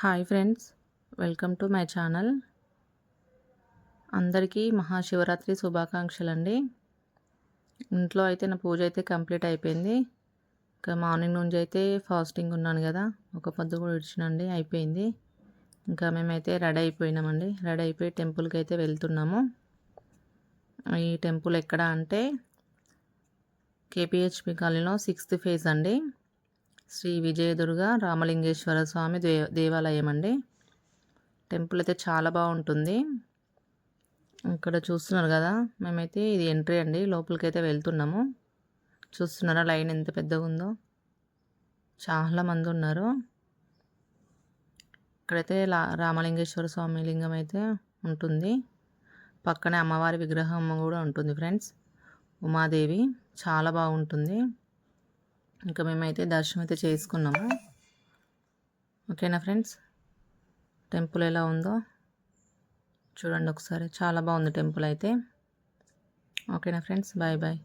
Hi friends welcome to my channel. అందరికీ మహాశివరాత్రి శుభాకాంక్షలు అండి ఇంట్లో అయితే నా పూజ అయితే కంప్లీట్ అయిపోయింది. ఇంకా మార్నింగ్ నుంచి అయితే ఫాస్టింగ్ ఉన్నాను కదా ఒక పొద్దు కూడా ఇచ్చినండి అయిపోయింది. ఇంకా మేమైతే రెడీ అయిపోయినామండి. రెడీ అయిపోయి టెంపుల్కి అయితే వెళ్తున్నాము. ఈ టెంపుల్ ఎక్కడ అంటే కేపిహెచ్పి కాలనీలో సిక్స్త్ ఫేజ్ అండి. శ్రీ విజయదుర్గ రామలింగేశ్వర స్వామి దే దేవాలయం అండి. టెంపుల్ అయితే చాలా బాగుంటుంది. ఇక్కడ చూస్తున్నారు కదా మేమైతే ఇది ఎంట్రీ అండి. లోపలికైతే వెళ్తున్నాము. చూస్తున్నారా లైన్ ఎంత పెద్దగా ఉందో? చాలా మంది ఉన్నారు. ఇక్కడైతే లా రామలింగేశ్వర స్వామి లింగం అయితే ఉంటుంది. పక్కనే అమ్మవారి విగ్రహం కూడా ఉంటుంది ఫ్రెండ్స్. ఉమాదేవి చాలా బాగుంటుంది. ఇంకా మేమైతే దర్శనం అయితే చేసుకున్నాము. ఓకేనా ఫ్రెండ్స్? టెంపుల్ ఎలా ఉందో చూడండి ఒకసారి. చాలా బాగుంది టెంపుల్ అయితే. ఓకేనా friends? Bye bye.